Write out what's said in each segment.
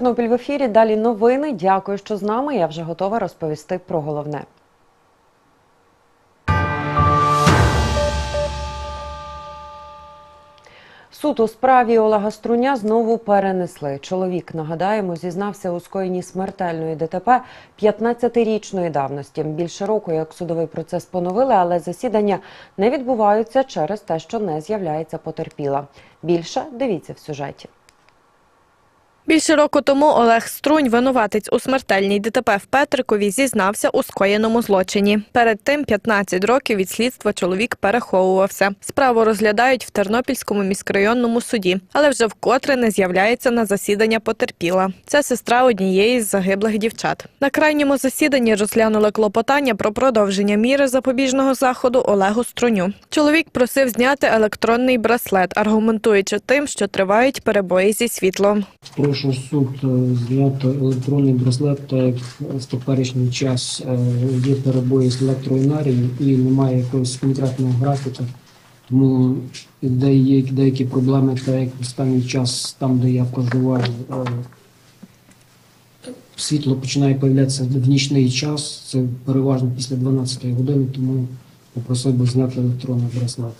Тернопіль в ефірі. Далі новини. Дякую, що з нами. Я вже готова розповісти про головне. Суд у справі Олега Струня знову перенесли. Чоловік, нагадаємо, зізнався у скоєнні смертельної ДТП 15-річної давності. Більше року, як судовий процес поновили, але засідання не відбуваються через те, що не з'являється потерпіла. Більше дивіться в сюжеті. Більше року тому Олег Струнь, винуватець у смертельній ДТП в Петрикові, зізнався у скоєному злочині. Перед тим 15 років від слідства чоловік переховувався. Справу розглядають в Тернопільському міськрайонному суді, але вже вкотре не з'являється на засідання потерпіла. Це сестра однієї з загиблих дівчат. На крайньому засіданні розглянули клопотання про продовження міри запобіжного заходу Олегу Струню. Чоловік просив зняти електронний браслет, аргументуючи тим, що тривають перебої зі світлом. Суд е, зняти електронний браслет, так як в теперішній час е, є перебої з електроенергією і немає якогось конкретного графіка. Тому є деякі проблеми, так як в останній час, там, де я проживаю, е, світло починає з'являтися в нічний час, це переважно після 12 години, тому попросив би зняти електронний браслет.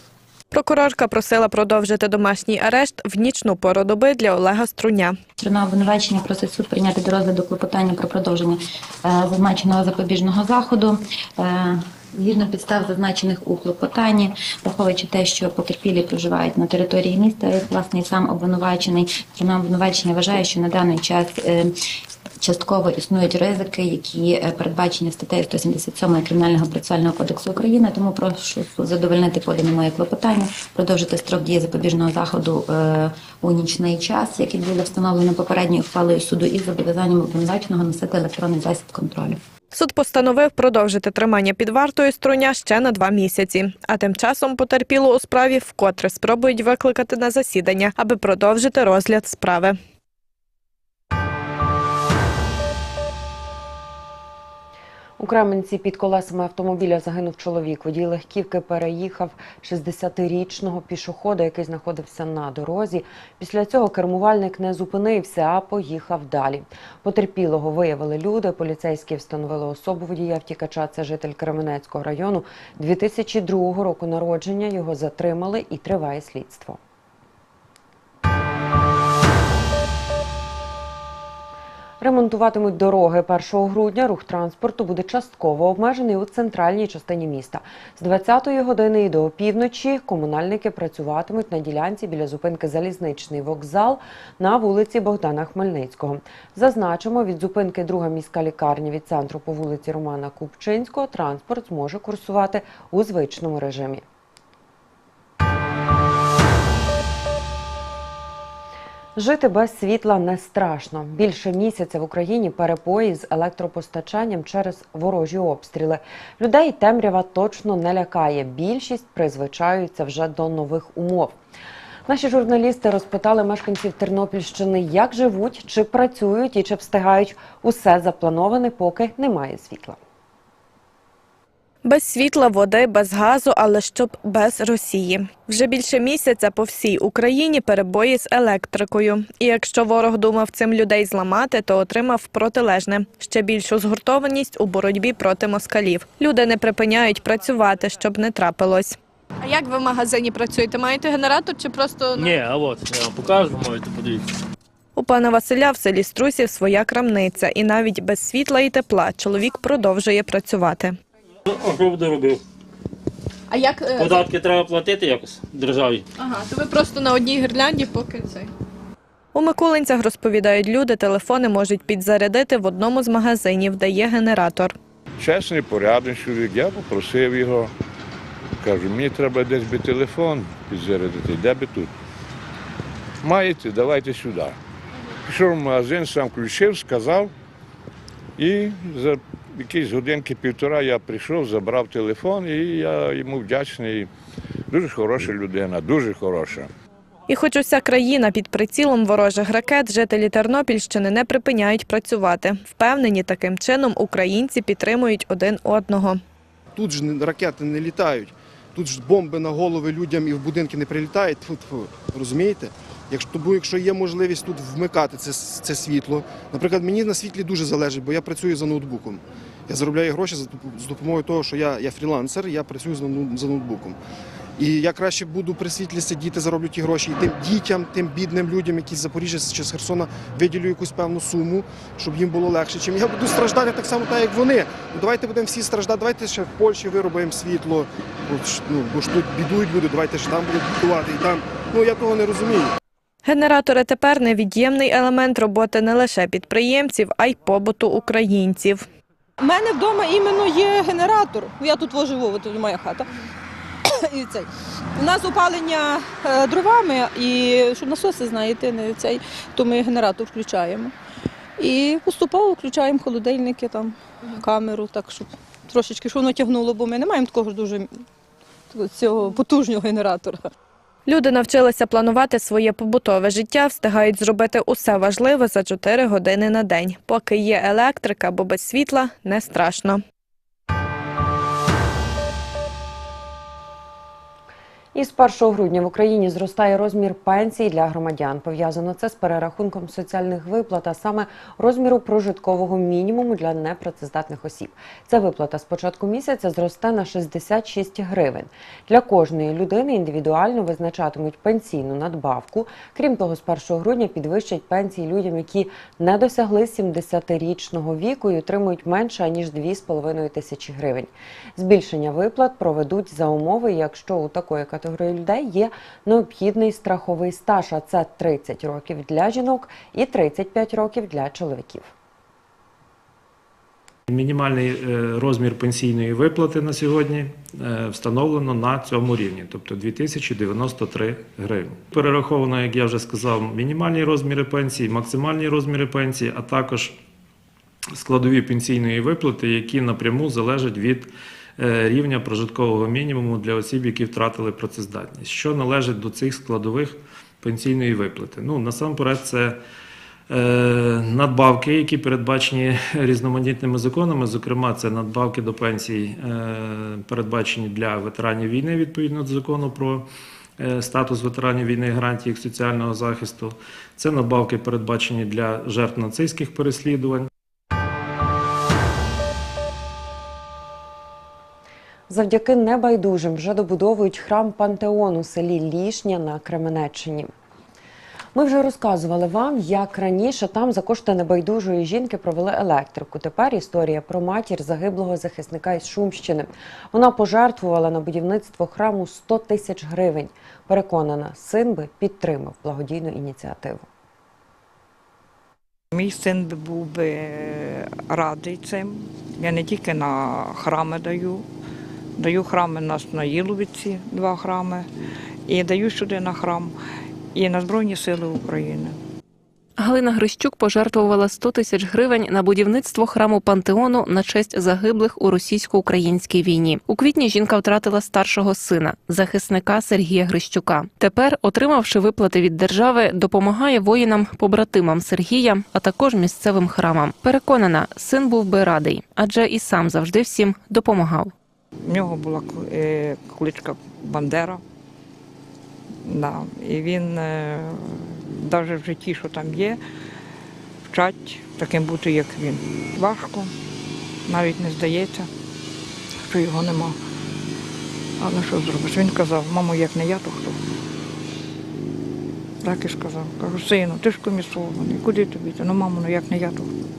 Прокурорка просила продовжити домашній арешт в нічну пору доби для Олега Струня. Сторона обвинувачення просить суд прийняти до розгляду клопотання про продовження е, зазначеного запобіжного заходу. Е, Згідно підстав, зазначених у клопотанні, враховуючи те, що потерпілі проживають на території міста, власне, сам обвинувачений, сторона обвинувачення вважає, що на даний час е, частково існують ризики, які е, передбачені статтею 177 Кримінального процесуального кодексу України. Тому прошу задовольнити подане моє клопотання, продовжити строк дії запобіжного заходу е, у нічний час, який буде встановлено попередньою ухвалою суду, із зобов'язанням обвинуваченого носити електронний засіб контролю. Суд постановив продовжити тримання під вартою Струня ще на два місяці. А тим часом потерпілу у справі вкотре спробують викликати на засідання, аби продовжити розгляд справи. У Кременці під колесами автомобіля загинув чоловік. Водій легківки переїхав 60-річного пішохода, який знаходився на дорозі. Після цього кермувальник не зупинився, а поїхав далі. Потерпілого виявили люди. Поліцейські встановили особу водія втікача. Це житель Кременецького району. 2002 року народження. Його затримали і триває слідство. Ремонтуватимуть дороги 1 грудня. Рух транспорту буде частково обмежений у центральній частині міста. З 20-ї години до опівночі комунальники працюватимуть на ділянці біля зупинки Залізничний вокзал на вулиці Богдана Хмельницького. Зазначимо, від зупинки друга міська лікарня від центру по вулиці Романа Купчинського транспорт зможе курсувати у звичному режимі. Жити без світла не страшно. Більше місяця в Україні перепої з електропостачанням через ворожі обстріли. Людей темрява точно не лякає. Більшість призвичаються вже до нових умов. Наші журналісти розпитали мешканців Тернопільщини, як живуть, чи працюють і чи встигають усе заплановане, поки немає світла. Без світла, води, без газу, але щоб без Росії. Вже більше місяця по всій Україні перебої з електрикою. І якщо ворог думав цим людей зламати, то отримав протилежне ще більшу згуртованість у боротьбі проти москалів. Люди не припиняють працювати, щоб не трапилось. А як ви в магазині працюєте? Маєте генератор чи просто Ні, а от я вам покажу, можете подивитися. у пана Василя в селі Струсів своя крамниця, і навіть без світла і тепла чоловік продовжує працювати. А що буде робив? А як Податки треба платити якось державі. Ага, то ви просто на одній гірлянді, поки цей. У Микулинцях розповідають люди, телефони можуть підзарядити в одному з магазинів, де є генератор. Чесний, порядний чоловік. Я попросив його. Кажу, мені треба десь би телефон підзарядити, де би тут. Маєте, давайте сюди. Пішов в магазин, сам включив, сказав. І за якісь годинки півтора я прийшов, забрав телефон, і я йому вдячний. Дуже хороша людина, дуже хороша. І хоч уся країна під прицілом ворожих ракет, жителі Тернопільщини не припиняють працювати. Впевнені, таким чином українці підтримують один одного. Тут ж не- ракети не літають, тут ж бомби на голови людям і в будинки не прилітають. Тьфу-тьфу, розумієте? Якщо, бо якщо є можливість тут вмикати це, це світло, наприклад, мені на світлі дуже залежить, бо я працюю за ноутбуком. Я заробляю гроші з допомогою того, що я, я фрілансер, я працюю за, за ноутбуком. І я краще буду при світлі сидіти, зароблю ті гроші і тим дітям, тим бідним людям, які з Запоріжжя чи з Херсона виділю якусь певну суму, щоб їм було легше. Чим я буду страждати так само, так як вони. Ну давайте будемо всі страждати. Давайте ще в Польщі виробимо світло. Бо ж, ну, бо ж тут бідують люди, давайте ж там будуть бідувати і там. Ну я того не розумію. Генератори тепер невід'ємний елемент роботи не лише підприємців, а й побуту українців. У мене вдома іменно є генератор. Я тут живу, тут моя хата. І цей. У нас опалення е, дровами, і щоб насоси, знаєте, не цей, то ми генератор включаємо. І поступово включаємо холодильники, там, камеру, так, щоб трошечки що воно тягнуло, бо ми не маємо такого ж дуже цього потужного генератора. Люди навчилися планувати своє побутове життя, встигають зробити усе важливе за 4 години на день. Поки є електрика, бо без світла не страшно. Із 1 грудня в Україні зростає розмір пенсій для громадян. Пов'язано це з перерахунком соціальних виплат, а саме розміру прожиткового мінімуму для непрацездатних осіб. Ця виплата з початку місяця зросте на 66 гривень. Для кожної людини індивідуально визначатимуть пенсійну надбавку. Крім того, з 1 грудня підвищать пенсії людям, які не досягли 70-річного віку і отримують менше ніж 2,5 тисячі гривень. Збільшення виплат проведуть за умови, якщо у такої категорії людей є необхідний страховий стаж, а це 30 років для жінок і 35 років для чоловіків. Мінімальний е, розмір пенсійної виплати на сьогодні е, встановлено на цьому рівні, тобто 2093 гривні. Перераховано, як я вже сказав, мінімальні розміри пенсії, максимальні розміри пенсії, а також складові пенсійної виплати, які напряму залежать від рівня прожиткового мінімуму для осіб, які втратили працездатність. Що належить до цих складових пенсійної виплати? Ну, насамперед, це е, надбавки, які передбачені різноманітними законами. Зокрема, це надбавки до пенсій, е, передбачені для ветеранів війни відповідно до закону про. е, Статус ветеранів війни і гарантії їх соціального захисту. Це надбавки передбачені для жертв нацистських переслідувань. Завдяки небайдужим вже добудовують храм Пантеон у селі Лішня на Кременеччині. Ми вже розказували вам, як раніше там за кошти небайдужої жінки провели електрику. Тепер історія про матір загиблого захисника із Шумщини. Вона пожертвувала на будівництво храму 100 тисяч гривень. Переконана, син би підтримав благодійну ініціативу. Мій син був би радий цим. Я не тільки на храми даю, даю храми у нас на Їловиці, два храми, і даю сюди на храм, і на Збройні Сили України. Галина Грищук пожертвувала 100 тисяч гривень на будівництво храму пантеону на честь загиблих у російсько-українській війні. У квітні жінка втратила старшого сина, захисника Сергія Грищука. Тепер, отримавши виплати від держави, допомагає воїнам, побратимам Сергія, а також місцевим храмам. Переконана, син був би радий, адже і сам завжди всім допомагав. В нього була е, кличка Бандера. Да. І він навіть в житті, що там є, вчать таким бути, як він. Важко, навіть не здається, що його нема. Але що зробиш? Він казав, мамо, як не я, то хто? Так і сказав. Кажу, сину, ти ж комісований, куди тобі? Ну, мамо, ну як не я, то хто?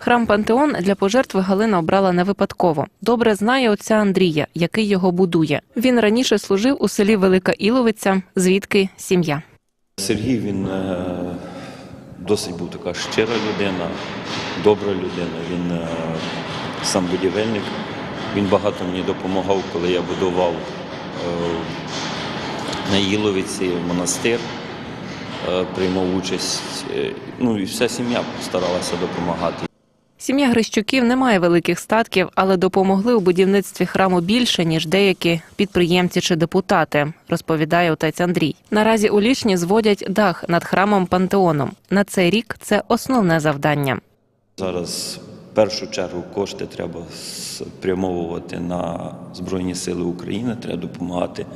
Храм Пантеон для пожертви Галина обрала не випадково. Добре знає отця Андрія, який його будує. Він раніше служив у селі Велика Іловиця, звідки сім'я. Сергій він е, досить був така щира людина, добра людина. Він е, сам будівельник. Він багато мені допомагав, коли я будував е, на Їловиці монастир, приймав участь. Ну і вся сім'я старалася допомагати. Сім'я Грищуків не має великих статків, але допомогли у будівництві храму більше ніж деякі підприємці чи депутати, розповідає отець Андрій. Наразі у Лішні зводять дах над храмом Пантеоном. На цей рік це основне завдання. Зараз в першу чергу кошти треба спрямовувати на Збройні Сили України, треба допомагати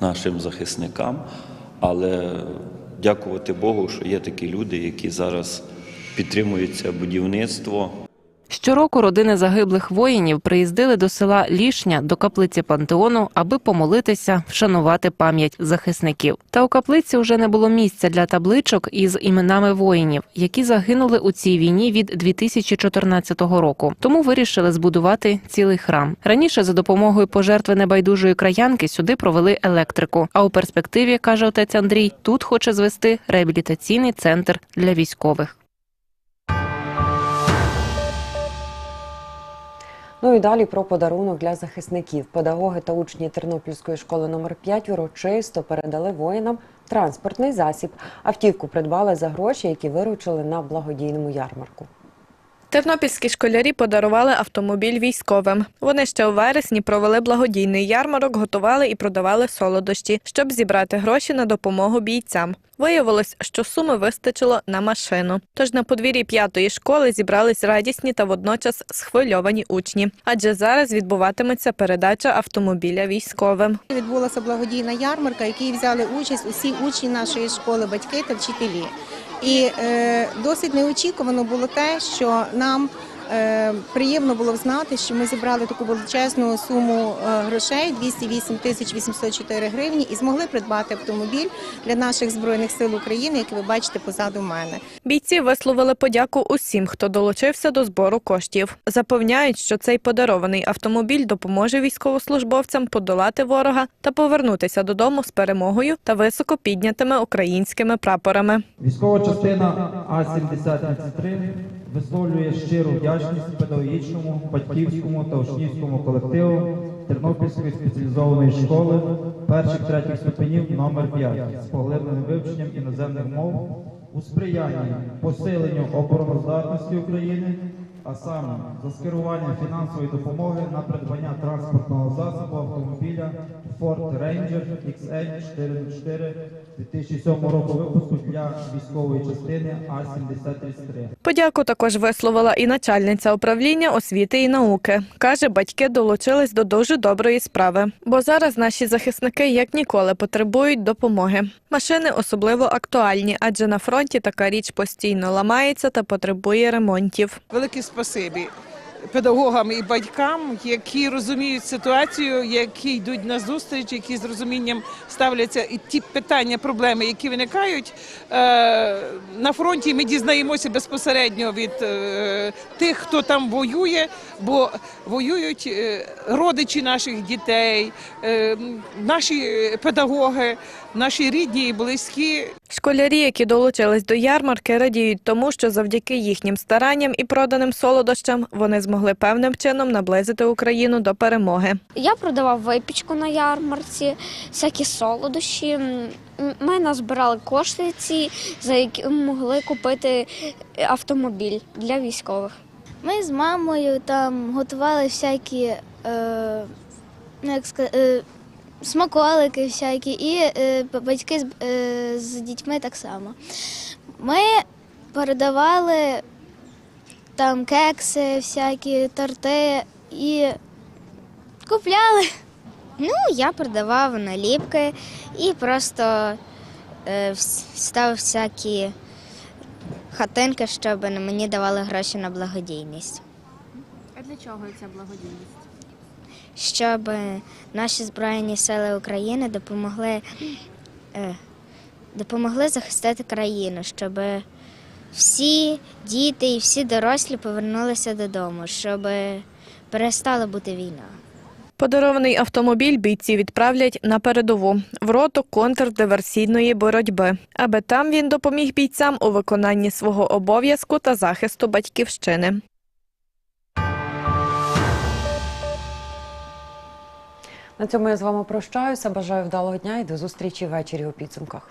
нашим захисникам. Але дякувати Богу, що є такі люди, які зараз підтримують це будівництво. Щороку родини загиблих воїнів приїздили до села Лішня до каплиці пантеону, аби помолитися, вшанувати пам'ять захисників. Та у каплиці вже не було місця для табличок із іменами воїнів, які загинули у цій війні від 2014 року. Тому вирішили збудувати цілий храм. Раніше за допомогою пожертви небайдужої краянки сюди провели електрику. А у перспективі каже отець Андрій, тут хоче звести реабілітаційний центр для військових. Ну і далі про подарунок для захисників. Педагоги та учні Тернопільської школи номер 5 урочисто передали воїнам транспортний засіб. Автівку придбали за гроші, які виручили на благодійному ярмарку. Тернопільські школярі подарували автомобіль військовим. Вони ще у вересні провели благодійний ярмарок, готували і продавали солодощі, щоб зібрати гроші на допомогу бійцям. Виявилось, що суми вистачило на машину. Тож на подвір'ї п'ятої школи зібрались радісні та водночас схвильовані учні. Адже зараз відбуватиметься передача автомобіля військовим. Відбулася благодійна ярмарка, в якій взяли участь усі учні нашої школи, батьки та вчителі. І е, досить неочікувано було те, що нам приємно було знати, що ми зібрали таку величезну суму е, грошей 208 тисяч 804 гривні і змогли придбати автомобіль для наших збройних сил України, які ви бачите позаду мене. Бійці висловили подяку усім, хто долучився до збору коштів. Запевняють, що цей подарований автомобіль допоможе військовослужбовцям подолати ворога та повернутися додому з перемогою та високо піднятими українськими прапорами. Військова частина А-7033 висловлює щиру вдячність педагогічному, батьківському та учнівському колективу Тернопільської спеціалізованої школи перших третіх ступенів номер 5 з поглибленим вивченням іноземних мов у сприянні посиленню обороноздатності України, а саме за скерування фінансової допомоги на придбання транспортного засобу автомобіля Ford Ranger XL 404 2007 року випуску для військової частини А-7033. Подяку також висловила і начальниця управління освіти і науки. Каже, батьки долучились до дуже доброї справи, бо зараз наші захисники як ніколи потребують допомоги. Машини особливо актуальні, адже на фронті така річ постійно ламається та потребує ремонтів. Велике спасибі педагогам і батькам, які розуміють ситуацію, які йдуть на зустріч, які з розумінням ставляться і ті питання, проблеми, які виникають е, на фронті. Ми дізнаємося безпосередньо від е, тих, хто там воює, бо воюють е, родичі наших дітей, наші педагоги, наші рідні і близькі. Школярі, які долучились до ярмарки, радіють тому, що завдяки їхнім старанням і проданим солодощам вони змогли певним чином наблизити Україну до перемоги. Я продавав випічку на ярмарці, всякі солодощі. Ми назбирали кошти ці, за які могли купити автомобіль для військових. Ми з мамою там готували всякі е, ну, як сказати, е, смаколики всякі, і е, батьки з, е, з дітьми так само. Ми передавали там кекси, всякі торти і купляли. Ну, я продавав наліпки і просто е, став всякі хатинки, щоб мені давали гроші на благодійність. А для чого ця благодійність? Щоб наші Збройні Сили України допомогли, е, допомогли захистити країну, щоб всі діти і всі дорослі повернулися додому, щоб перестала бути війна. Подарований автомобіль бійці відправлять на передову в роту контрдиверсійної боротьби, аби там він допоміг бійцям у виконанні свого обов'язку та захисту батьківщини. На цьому я з вами прощаюся. Бажаю вдалого дня і до зустрічі ввечері у підсумках.